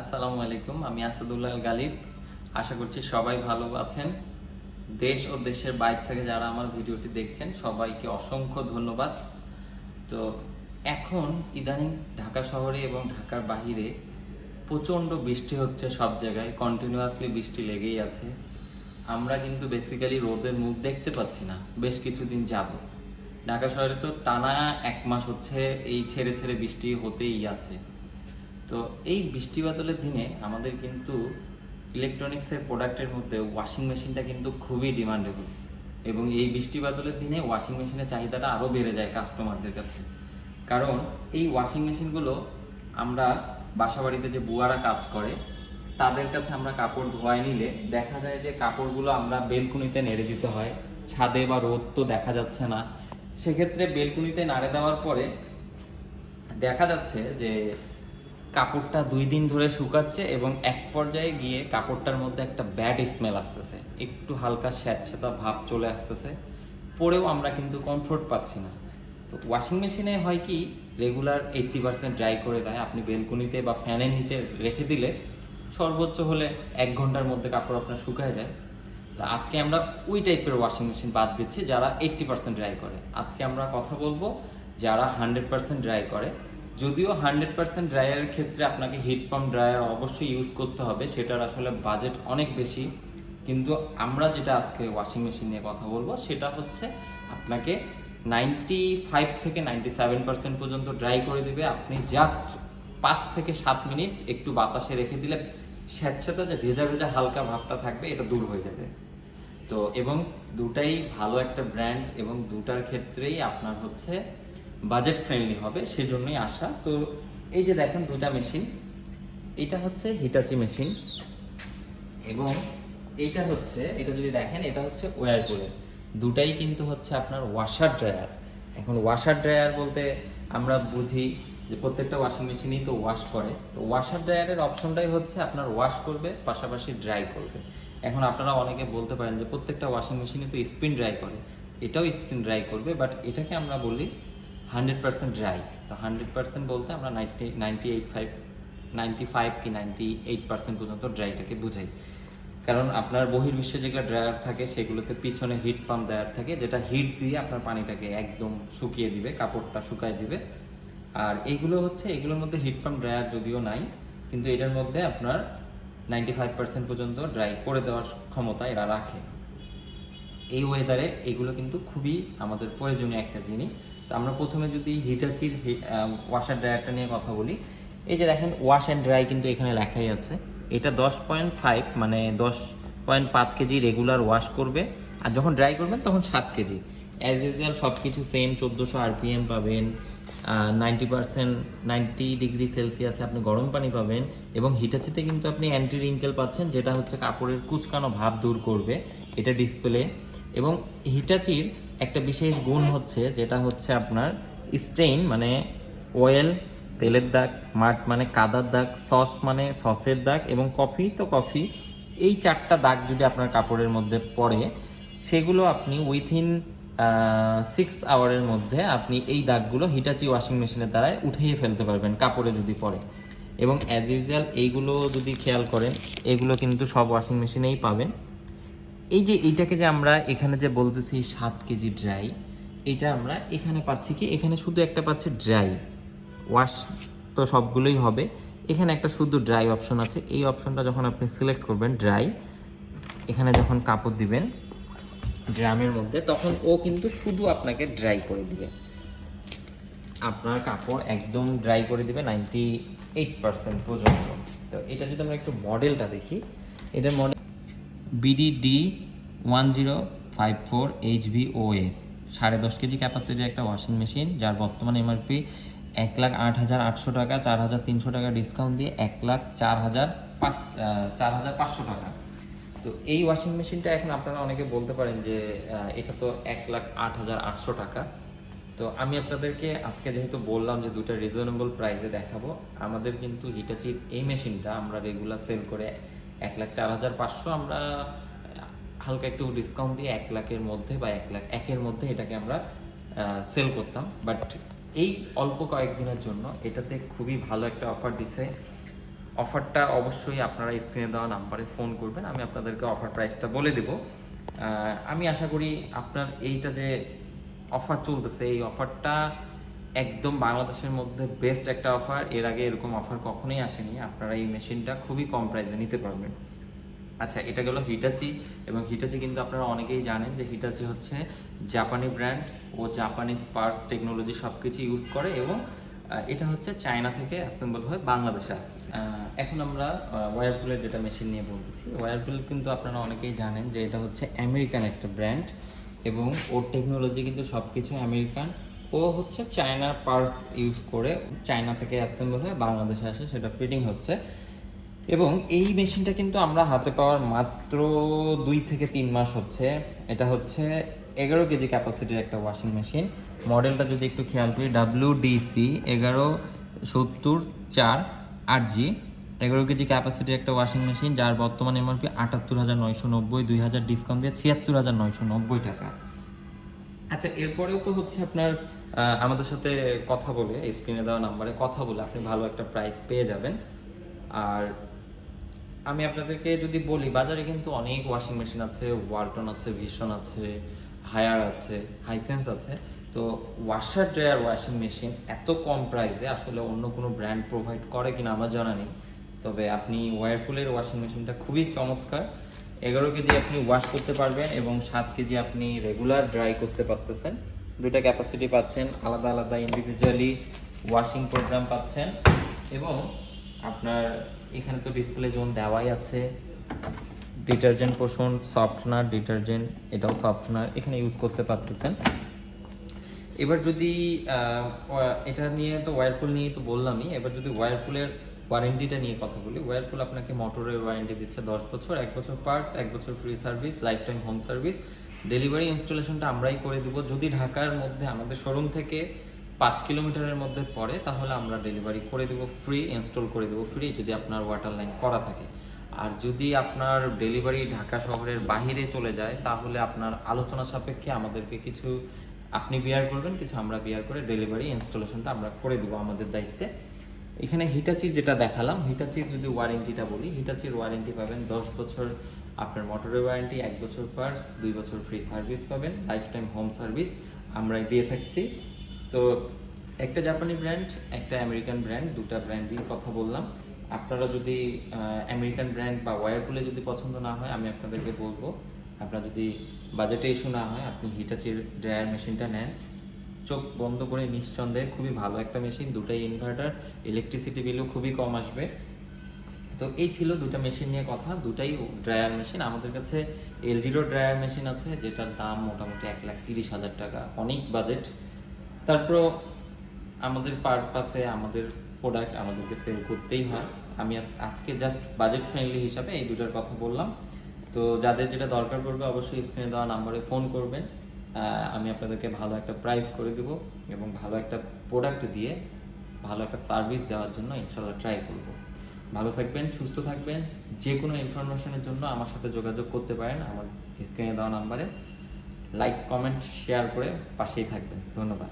আসসালামু আলাইকুম, আমি আসাদুল্লাহ গালিব। আশা করছি সবাই ভালো আছেন। দেশ ও দেশের বাইরে থেকে যারা আমার ভিডিওটি দেখছেন, সবাইকে অসংখ্য ধন্যবাদ। তো এখন ইদানিং ঢাকা শহরে এবং ঢাকার বাহিরে প্রচণ্ড বৃষ্টি হচ্ছে সব জায়গায় কন্টিনিউয়াসলি বৃষ্টি লেগেই আছে। আমরা কিন্তু বেসিক্যালি রোদের মুখ দেখতে পাচ্ছি না, বেশ কিছুদিন যাব ঢাকা শহরে তো টানা এক মাস হচ্ছে এই ছেড়ে ছেড়ে বৃষ্টি হতেই আছে। তো এই বৃষ্টি বাদলের দিনে আমাদের কিন্তু ইলেকট্রনিক্সের প্রোডাক্টের মধ্যে ওয়াশিং মেশিনটা কিন্তু খুবই ডিমান্ডেবল এবং এই বৃষ্টি বাদলের দিনে ওয়াশিং মেশিনের চাহিদাটা আরও বেড়ে যায় কাস্টমারদের কাছে। কারণ এই ওয়াশিং মেশিনগুলো আমরা বাসাবাড়িতে যে বুয়ারা কাজ করে, তাদের কাছে আমরা কাপড় ধোয়ায় নিলে দেখা যায় যে কাপড়গুলো আমরা বেলকুনিতে নেড়ে দিতে হয়, ছাদে বা রোদ তো দেখা যাচ্ছে না। সেক্ষেত্রে বেলকুনিতে নাড়ে দেওয়ার পরে দেখা যাচ্ছে যে কাপড়টা দুই দিন ধরে শুকাচ্ছে এবং এক পর্যায়ে গিয়ে কাপড়টার মধ্যে একটা ব্যাড স্মেল আসতেছে। একটু হালকা স্যাঁতস্যাঁতা ভাব চলে আসতেছে। পরেও আমরা কিন্তু কমফোর্ট পাচ্ছি না। তো ওয়াশিং মেশিনে হয় কি রেগুলার এইট্টি পার্সেন্ট ড্রাই করে দেয়। আপনি বেলকুনিতে বা ফ্যানের নিচে রেখে দিলে সর্বোচ্চ হলে এক ঘণ্টার মধ্যে কাপড় আপনার শুকায় যায়। তা আজকে আমরা ওই টাইপের ওয়াশিং মেশিন বাদ দিচ্ছি যারা এইট্টি পার্সেন্ট ড্রাই করে। আজকে আমরা কথা বলব যারা হান্ড্রেড পার্সেন্ট ড্রাই করে। যদিও হান্ড্রেড পার্সেন্ট ড্রায়ারের ক্ষেত্রে আপনাকে হিট পাম্প ড্রায়ার অবশ্যই ইউজ করতে হবে, সেটার আসলে বাজেট অনেক বেশি। কিন্তু আমরা যেটা আজকে ওয়াশিং মেশিন নিয়ে কথা বলব, সেটা হচ্ছে আপনাকে নাইনটি ফাইভ থেকে নাইনটি সেভেন পার্সেন্ট পর্যন্ত ড্রাই করে দিবে। আপনি জাস্ট পাঁচ থেকে সাত মিনিট একটু বাতাসে রেখে দিলে স্যাঁতস্যাঁতে যে ভেজা ভেজা হালকা ভাবটা থাকবে, এটা দূর হয়ে যাবে। তো এবং দুটাই ভালো একটা ব্র্যান্ড এবং দুটার ক্ষেত্রেই আপনার হচ্ছে বাজেট ফ্রেন্ডলি হবে, সেজন্যই আসা। তো এই যে দেখেন দুটা মেশিন এটা হচ্ছে হিটাচি মেশিন এবং এইটা হচ্ছে, এটা যদি দেখেন, এটা হচ্ছে ওয়ারপুলের দুটাই কিন্তু হচ্ছে আপনার ওয়াশার ড্রায়ার এখন ওয়াশার ড্রায়ার বলতে আমরা বুঝি যে প্রত্যেকটা ওয়াশিং মেশিনই তো ওয়াশ করে। তো ওয়াশার ড্রায়ারের অপশনটাই হচ্ছে আপনার ওয়াশ করবে, পাশাপাশি ড্রাই করবে। এখন আপনারা অনেকে বলতে পারেন যে প্রত্যেকটা ওয়াশিং মেশিনে তো স্পিন ড্রাই করে। এটাও স্পিন ড্রাই করবে বাট এটাকে আমরা বলি হান্ড্রেড পার্সেন্ট ড্রাই তো হান্ড্রেড পার্সেন্ট বলতে আমরা ninety ninety eight five, ninety five কি নাইনটি এইট পার্সেন্ট পর্যন্ত ড্রাইটাকে বুঝাই। কারণ আপনার বহির্বিশ্বে যেগুলো ড্রায়ার থাকে, সেগুলোতে পিছনে হিট পাম্প ড্রায়ার থাকে, যেটা হিট দিয়ে আপনার পানিটাকে একদম শুকিয়ে দিবে, কাপড়টা শুকায় দিবে। আর এইগুলো হচ্ছে, এগুলোর মধ্যে হিট পাম্প ড্রায়ার যদিও নাই, কিন্তু এটার মধ্যে আপনার নাইনটি ফাইভ পার্সেন্ট পর্যন্ত ড্রাই করে দেওয়ার ক্ষমতা এরা রাখে। এই ওয়েদারে এগুলো কিন্তু খুবই আমাদের প্রয়োজনীয় একটা জিনিস। আমরা প্রথমে যদি হিটাচির ওয়াশার ড্রায়ারটা নিয়ে কথা বলি। এই যে দেখেন ওয়াশ অ্যান্ড ড্রাই কিন্তু এখানে লেখাই আছে। এটা দশ পয়েন্ট ফাইভ মানে দশ পয়েন্ট পাঁচ কেজি রেগুলার ওয়াশ করবে। আর যখন ড্রাই করবেন, তখন সাত কেজি। অ্যাজ ইউজুয়াল সব কিছু সেম চোদ্দোশো আরপিএম পাবেন। নাইনটি পার্সেন্ট নাইনটি ডিগ্রি সেলসিয়াসে আপনি গরম পানি পাবেন। এবং হিটাচিতে কিন্তু আপনি অ্যান্টি রিঙ্কেল পাচ্ছেন, যেটা হচ্ছে কাপড়ের কুচকানো ভাব দূর করবে। এটা ডিসপ্লে এবং হিটাচির একটা বিশেষ গুণ হচ্ছে, যেটা হচ্ছে আপনার স্টেইন মানে অয়েল, তেলের দাগ, মাঠ মানে কাদার দাগ, সস মানে সসের দাগ এবং কফি তো কফি। এই চারটা দাগ যদি আপনার কাপড়ের মধ্যে পড়ে, সেগুলো আপনি উইথিন সিক্স আওয়ারের মধ্যে আপনি এই দাগগুলো হিটাচি ওয়াশিং মেশিনের দ্বারাই উঠিয়ে ফেলতে পারবেন কাপড়ে যদি পড়ে। এবং অ্যাজ ইউজুয়াল এইগুলো যদি খেয়াল করেন, এগুলো কিন্তু সব ওয়াশিং মেশিনেই পাবেন। এই যে এইটাকে যে আমরা এখানে যে বলতেছি সাত কেজি ড্রাই এটা আমরা এখানে পাচ্ছি কি? এখানে শুধু একটা পাচ্ছি ড্রাই ওয়াশ তো সবগুলোই হবে। এখানে একটা শুধু ড্রাই অপশন আছে। এই অপশনটা যখন আপনি সিলেক্ট করবেন ড্রাই এখানে যখন কাপড় দিবেন ড্রামের মধ্যে, তখন ও কিন্তু শুধু আপনাকে ড্রাই করে দিবে। আপনার কাপড় একদম ড্রাই করে দিবে নাইনটি এইট পার্সেন্ট পর্যন্ত। তো এটা যদি আমরা একটু মডেলটা দেখি এটার model BDD one zero five four H V OS সাড়ে দশ কেজি ক্যাপাসিটির একটা ওয়াশিং মেশিন যার বর্তমান এমআরপি এক লাখ আট হাজার আটশো টাকা, চার হাজার তিনশো টাকা ডিসকাউন্ট দিয়ে এক লাখ চার হাজার পাঁচ চার হাজার পাঁচশো টাকা। তো এই ওয়াশিং মেশিনটা এখন আপনারা অনেকে বলতে পারেন যে এটা তো এক লাখ আট হাজার আটশো টাকা। তো আমি আপনাদেরকে আজকে যেহেতু বললাম যে দুটো রিজনেবল প্রাইসে দেখাবো, আমাদের কিন্তু হিটাচির এই মেশিনটা আমরা রেগুলার সেল করে এক লাখ চার হাজার পাঁচশো আমরা হালকা একটু ডিসকাউন্ট দিয়ে এক লাখের মধ্যে বা এক লাখ একের মধ্যে এটাকে আমরা সেল করতাম। বাট এই অল্প কয়েকদিনের জন্য এটাতে খুবই ভালো একটা অফার দিছে। অফারটা অবশ্যই আপনারা স্ক্রিনে দেওয়া নাম্বারে ফোন করবেন। আমি আপনাদেরকে অফার প্রাইসটা বলে দেব। আমি আশা করি আপনার এইটা যে অফার চলতেছে, এই অফারটা একদম বাংলাদেশের মধ্যে বেস্ট একটা অফার এর আগে এরকম অফার কখনোই আসেনি। আপনারা এই মেশিনটা খুবই কম প্রাইসে নিতে পারবেন। আচ্ছা এটা গেল হিটাচি এবং হিটাচি কিন্তু আপনারা অনেকেই জানেন যে হিটাচি হচ্ছে জাপানি ব্র্যান্ড ও জাপানিজ পার্টস টেকনোলজি সব কিছু ইউজ করে এবং এটা হচ্ছে চায়না থেকে অ্যাসেম্বল হয়ে বাংলাদেশে আসতেছে। এখন আমরা ওয়ারপুলের যেটা মেশিন নিয়ে বলতেছি ওয়ারপুল কিন্তু আপনারা অনেকেই জানেন যে এটা হচ্ছে আমেরিকান একটা ব্র্যান্ড এবং ওর টেকনোলজি কিন্তু সব কিছু আমেরিকান ও হচ্ছে চায়নার পার্টস ইউজ করে চায়না থেকে অ্যাসেম্বল হয়ে বাংলাদেশে আসে, সেটা ফিটিং হচ্ছে। এবং এই মেশিনটা কিন্তু আমরা হাতে পাওয়ার মাত্র দুই থেকে তিন মাস হচ্ছে। এটা হচ্ছে এগারো কেজি ক্যাপাসিটির একটা ওয়াশিং মেশিন মডেলটা যদি একটু খেয়াল করি ডাব্লিউ ডিসি এগারো সত্তর চার আট জি। এগারো কেজি ক্যাপাসিটির একটা ওয়াশিং মেশিন যার বর্তমান এমআরপি আটাত্তর হাজার নয়শো নব্বই, দুই হাজার ডিসকাউন্ট দিয়ে ছিয়াত্তর হাজার নয়শো নব্বই টাকা। আচ্ছা এরপরেও তো হচ্ছে আপনার আমাদের সাথে কথা বলে স্ক্রিনে দেওয়া নাম্বারে কথা বলে আপনি ভালো একটা প্রাইস পেয়ে যাবেন। আর আমি আপনাদেরকে যদি বলি, বাজারে কিন্তু অনেক ওয়াশিং মেশিন আছে ওয়ালটন আছে ভিশন আছে হায়ার আছে হাইসেন্স আছে। তো ওয়াশার ড্রায়ার ওয়াশিং মেশিন এত কম প্রাইসে আসলে অন্য কোনো ব্র্যান্ড প্রোভাইড করে কিনা আমার জানা নেই। তবে আপনি ওয়ারপুলের ওয়াশিং মেশিনটা খুবই চমৎকার। এগারো কেজি আপনি ওয়াশ করতে পারবেন এবং সাত কেজি আপনি রেগুলার ড্রাই করতে পারতেছেন। দুইটা ক্যাপাসিটি পাচ্ছেন, আলাদা আলাদা ইন্ডিভিজুয়ালি ওয়াশিং প্রোগ্রাম পাচ্ছেন এবং আপনার এখানে তো ডিসপ্লে জোন দেওয়াই আছে। ডিটারজেন্ট পোষণ সফটনার ডিটারজেন্ট এটাও সফটনার এখানে ইউজ করতে পারতেছেন। এবার যদি এটা নিয়ে তো ওয়ারপুল নিয়ে তো বললামই, এবার যদি ওয়ারপুলের ওয়ারেন্টিটা নিয়ে কথা বলি। ওয়ারপুল আপনাকে মোটরের ওয়ারেন্টি দিচ্ছে দশ বছর, এক বছর পার্টস, এক বছর free service lifetime home service delivery ইনস্টলেশনটা আমরাই করে দিব। যদি ঢাকার মধ্যে, আমাদের শোরুম থেকে পাঁচ কিলোমিটারের মধ্যে পড়ে, তাহলে আমরা ডেলিভারি করে দেবো ফ্রি ইনস্টল করে দেবো ফ্রি যদি আপনার ওয়াটার লাইন করা থাকে। আর যদি আপনার ডেলিভারি ঢাকা শহরের বাহিরে চলে যায়, তাহলে আপনার আলোচনা সাপেক্ষে আমাদেরকে কিছু, আপনি বিয়ার করবেন, কিছু আমরা বিয়ার করে ডেলিভারি ইনস্টলেশনটা আমরা করে দেবো আমাদের দায়িত্বে। এখানে হিটাচির যেটা দেখালাম হিটাচির যদি ওয়ারেন্টিটা বলি হিটাচির ওয়ারেন্টি পাবেন দশ বছর আপনার মোটরের ওয়ারেন্টি এক বছর পার্স দুই বছর ফ্রি সার্ভিস পাবেন লাইফ টাইম হোম সার্ভিস আমরা দিয়ে থাকছি। তো একটা জাপানি ব্র্যান্ড একটা আমেরিকান ব্র্যান্ড দুটা ব্র্যান্ডই কথা বললাম। আপনারা যদি আমেরিকান ব্র্যান্ড বা ওয়ারপুলে যদি পছন্দ না হয়, আমি আপনাদেরকে বলব, আপনার যদি বাজেটে ইস্যু না হয়, আপনি হিটাচির ড্রায়ার মেশিনটা নেন। চোখ বন্ধ করে নিঃসন্দেহে খুবই ভালো একটা মেশিন দুটাই ইনভার্টার ইলেকট্রিসিটি বিলও খুবই কম আসবে। তো এই ছিল দুটো মেশিন নিয়ে কথা, দুটাই ড্রায়ার মেশিন আমাদের কাছে এলজিরো ড্রায়ার মেশিন আছে, যেটার দাম মোটামুটি এক লাখ তিরিশ হাজার টাকা, অনেক বাজেট তারপর আমাদের পারপাসে আমাদের প্রোডাক্ট আমাদেরকে সেল করতেই হয়। আমি আজকে জাস্ট বাজেট ফ্রেন্ডলি হিসাবে এই দুটার কথা বললাম। তো যাদের যেটা দরকার পড়বে, অবশ্যই স্ক্রিনে দেওয়া নাম্বারে ফোন করবেন। আমি আপনাদেরকে ভালো একটা প্রাইস করে দেব এবং ভালো একটা প্রোডাক্ট দিয়ে ভালো একটা সার্ভিস দেওয়ার জন্য ইনশাল্লাহ ট্রাই করব। ভালো থাকবেন, সুস্থ থাকবেন, যে কোনো ইনফরমেশনের জন্য আমার সাথে যোগাযোগ করতে পারেন আমার স্ক্রিনে দেওয়া নাম্বারে লাইক কমেন্ট শেয়ার করে পাশেই থাকবেন। ধন্যবাদ।